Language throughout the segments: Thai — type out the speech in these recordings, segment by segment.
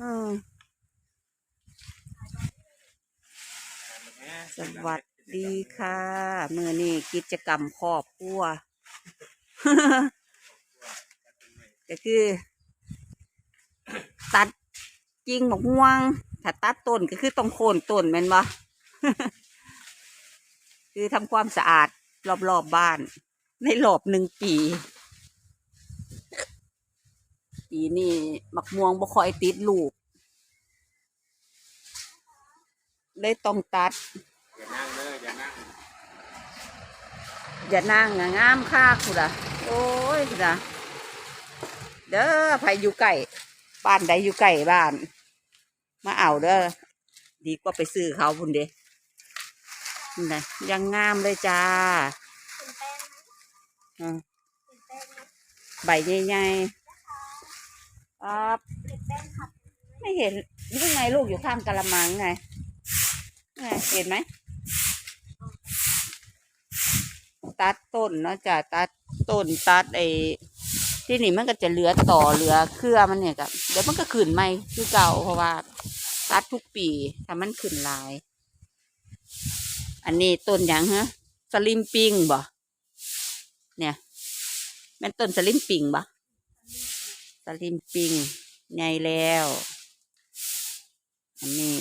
อืมสวัสดีค่ะมือนี้กิจกรรมครอบครัวก็คือ ตัดกิ่งหมกม่วง ถ้าตัดต้นก็คือต้องโคนต้นแม่นบ่คือทำความสะอาดรอบๆบบ้าน ในรอบหนึ่งปี ปีนี้หมักม่วงบ่ค่อยติดลูก เลยต้องตัด อย่านั่งเลยอย่านั่งอย่านั่งอะงามค่าคุณอะโอ้ยคุณอะเด้อไผอยู่ไก่บ้านใดอยู่ไก่บ้าน มาเอาเด้อดีกว่าไปซื้อเขาพุ่นเด้นี่นะยังงามเลยจ้าอะใบใหญ่ๆ ครับไม่เห็นนี่ไงลูกอยู่ข้างกะละมังไงไงเห็นไหม ตัดต้นเนาะจ้ะตัดต้นตัดไอ้ที่นี่มันก็จะเหลือต่อเหลือเครือมันเนี่ยกับเดี๋ยวมันก็ขึ้นใหม่คือเก่าเพราะว่า ตัดทุกปีถ้ามันขึ้นหลาย อันนี้ต้นหยังฮะสลิมปิงบ่เนี่ยแม่นต้นสลิมปิงบ่ สลิมปิงใหญ่แล้ว อันนี้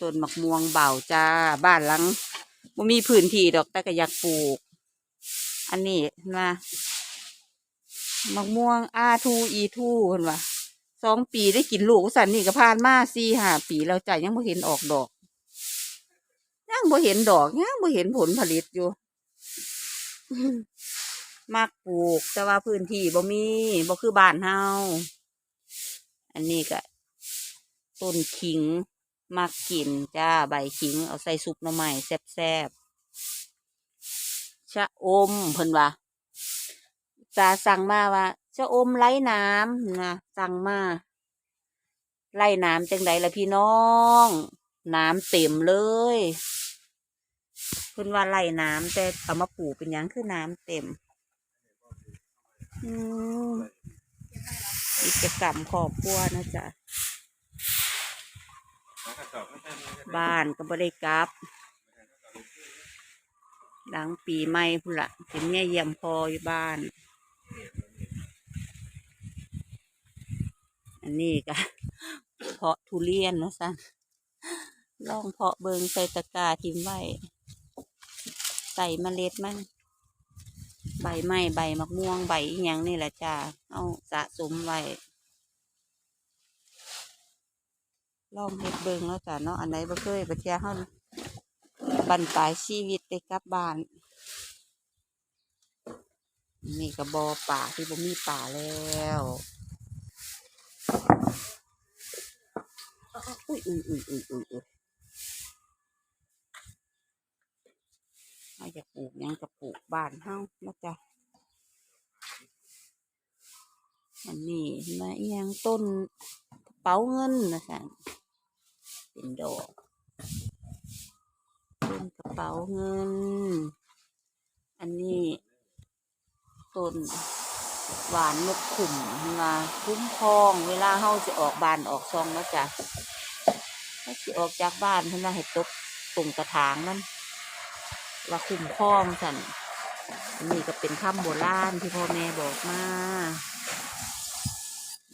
ต้นมะม่วงเบาจ้า บ้านหลังบ่มีพื้นที่ดอกแต่ก็อยากปลูก อันนี้เห็นว่ามะม่วงอาทูอีทูเห็นว่าสองปีได้กินลูกสันนี่ก็ผ่านมาสี่ห้าปีแล้วจ้ะยังบ่เห็นออกดอกยังบ่เห็นดอกยังบ่เห็นผลผลิตอยู่ มักปลูก แต่ว่าพื้นที่บ่มีบ่คือบ้านเฮาอันนี้ก็ต้นขิงมักกินจ้าใบขิง เอาใส่ซุปหน่อไม้แซ่บๆชะอมเพิ่นว่าจาสั่งมาว่าชะอมไร้น้ำนะสั่งมาไล่น้ำจังใดล่ะพี่น้อง น้ำเต็มเลยเพิ่นว่าไล่น้ำแต่เอามาปลูกเป็นยังคือน้ำเต็ม กิจกรรมครอบครัวนะจ๊ะบ้านก็บ่ได้กลับ หลังปีใหม่พุ่นละเป็นเมียเยี่ยมพออยู่บ้าน อันนี้ก็เพาะทุเรียนนะสันลองเพาะเบิงใส่ตะกร้าทิมไว้ ใส่เมล็ดมัน ใบไม้ใบมะม่วงใบอหยังนี่แหละจ้าเอาสะสมไว้ลองเฮ็ดเบิงแล้วจ้ะเนาะอันไหนบ่เคยไปเที่ยเฮาบันปลายชีวิตได้กลับบ้านนี่ก็บ่อป่าที่บ่มีป่าแล้วอุ้ยอุ้ยอุ้ยอุ้ยอุ้ยอุ้ย เอาจะปลูกยังก็ปลูกบ้านเฮานะจ๊ะอันนี้มาเอียงต้นเป๋าเงินนะจ๊ะเป็นดอกต้นกระเป๋าเงิน อันนี้ต้นหวานนกขุ่มมาคุ้มครองเวลาเฮาสิออกบานออกซองแล้วจะถ้าสิออกจากบ้านเพิ่นว่าให้ตกตรงกระถางนั่น ว่าคุ้มครองสันอันนี้ก็เป็นคำโบราณที่พ่อแม่บอกมา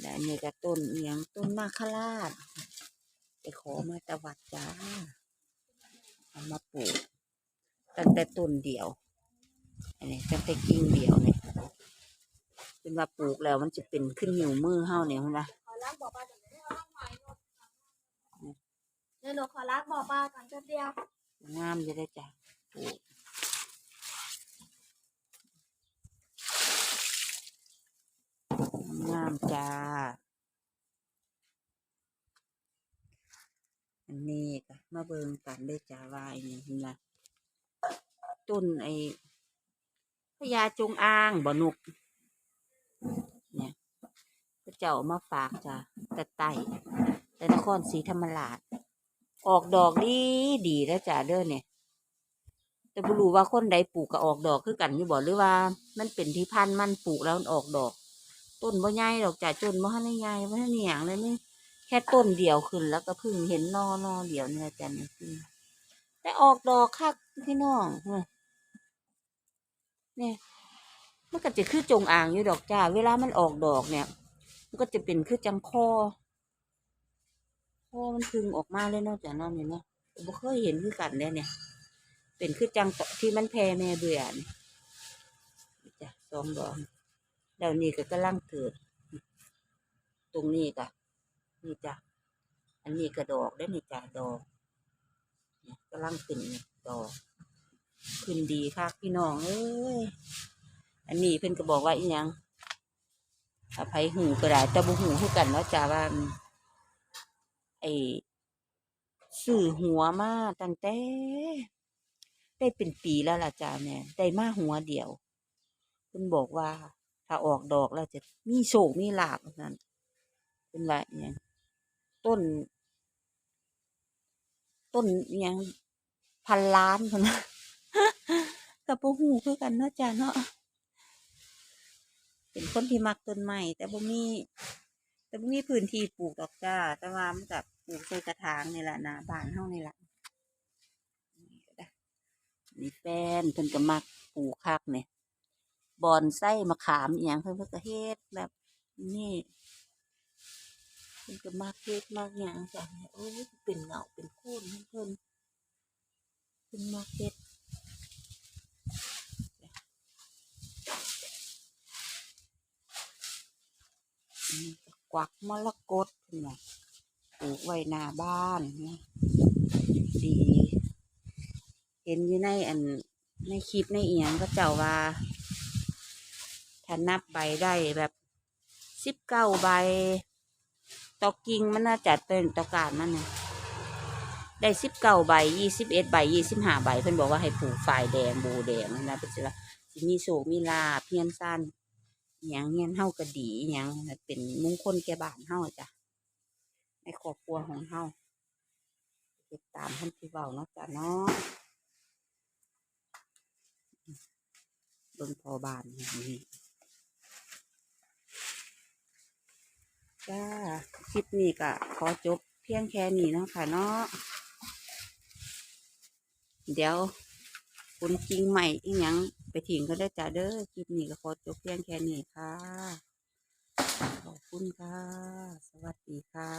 และอันนี้ก็ต้นเอียงต้นนาคราชไปขอมาแตะวัดจ้าเอามาปลูกตั้งแต่ต้นเดียว อันนี้ตั้งแต่กิ่งเดียวเนี่ยเป็นว่าปลูกแล้วมันจะเป็นขึ้นหิวมือเฮาเนี่ยเห็นไหมขอรักบอกป้าก่อนเดี๋ยวหนูขอรักบอกป้าก่อนแป๊บเดียวงามจะได้จ้ะปลูกงามจ้า อันนี้ก็มาเบิ่งกัน ได้จ้าว่าอันนี้เห็นไหต้นไอ้พญาจงอางบ่นุก เนี่ยพระเจ้ามาฝากจ้ะแต่ไตแต่นครศรีธรรมราช ออกดอกดีดีแล้วจ้ะเด้อเนี่ยแต่บ่รู้ว่าคนใดปลูกก็ออกดอกคือกันอยู่บ่หรือว่า มันเป็นที่พันธุ์มันปลูกแล้วมันออกดอก ต้นบ่ใหญ่ดอกจ้ะต้นบ่ทันได้ใหญ่บ่ทันได้หยังเลยนี่แค่ต้นเดียวขึ้นแล้วก็เพิ่งเห็นนอนอเดียวเนี่ยจ้ะนี่ ออกดอกคักพี่น้องเฮ้ยเนี่ยมันก็จะคือจงอ่างอยู่ดอกจ้า เวลามันออกดอกเนี่ย มันก็จะเป็นคือจังคอคอมันพึงออกมาเลยนาะจ้ะเนอนนี่เนาะบ่เคยเห็นคือกันเลยเนี่ย เป็นคือจังที่มันแพ่แม่เบื่อนี่จ้ะสองดอกแล้วนี่ก็กำลังเกิด ตรงนี้ก็นี่จ้ะอันนี้กระดอกได้นี่จ้ะดอก กำลังขึ้นนี่ดอกขึ้นดีค่ะพี่น้องเอ้ยอันนี้เพิ่นก็บอกว่าอีหยังอภัยหูก็ได้แต่บ่หูคือกันเนาะจ้าว่าไอ้ซื้อหัวมาตั้งแต่ ได้เป็นปีแล้วล่ะจ้าแม่ได้มาหัวเดียวเพิ่นบอกว่า ถ้าออกดอกแล้วจะมีโชคมีหลาภนั่นเป็นว่าอีหยังต้น ต้นอีหยัง พันล้านพุ่นนะกับบ่หูคือกันเนาะจ้าเนาะเป็นคนที่มักต้นไม้แต่บ่มีแต่บ่มีพื้นที่ปลูกดอกจ้า แต่ว่ามันกับปลูกใส่กระถางนี่แหละนะบ้านเฮานี่แหละนี่ก็ได้นี่แฟนเพิ่นก็มักปลูกคักเนี่ยบอนไส้มะขามอีหยังเพิ่นเพิ่นก็เฮ็ดแบบนี่เพิ่นก็มักเฮ็ดมักหยังจ้ะโอ้ยเป็นเงาเป็นโคน เพิ่นมักเฮ็ดอันนี้ก็กวักมรกตเนี่ยปลูกไว้หน้าบ้านเนี่ยดี เห็นอยู่ในอันในคลิปในเอียงก็เจ้าว่าถ้านับใบได้แบบสิบเก้าใบ ตอกิ่งมันน่าจะเต็นตอการมันเนี่ย ได้สิบเก้าใบยี่สิบเอ็ดใบยี่สิบห้าใบ เพิ่นบอกว่าให้ปลูกฝ่ายแดงบูแดงนะเป็นสิว่าสิมีโศกมีลาเพียนสั้นอย่างเงี้ยเฮาก็ดีอย่างเป็นมงคลแก่บ้านเฮาจ้ะในครอบครัวของเฮาติดตามท่านที่เบาเนาะจ้ะเนาะบิ่งพอบานอย่างนี้จ้าคลิปนี้ก็ขอจบเพียงแค่นี้เนาะค่ะเนาะ เดี๋ยวคุณจริงใหม่อีกยังไปถิงก็ได้จ้าเด้อคลิปนี้ก็ขอจบเพียงแค่นี้ค่ะ ขอบคุณค่ะ สวัสดีค่ะ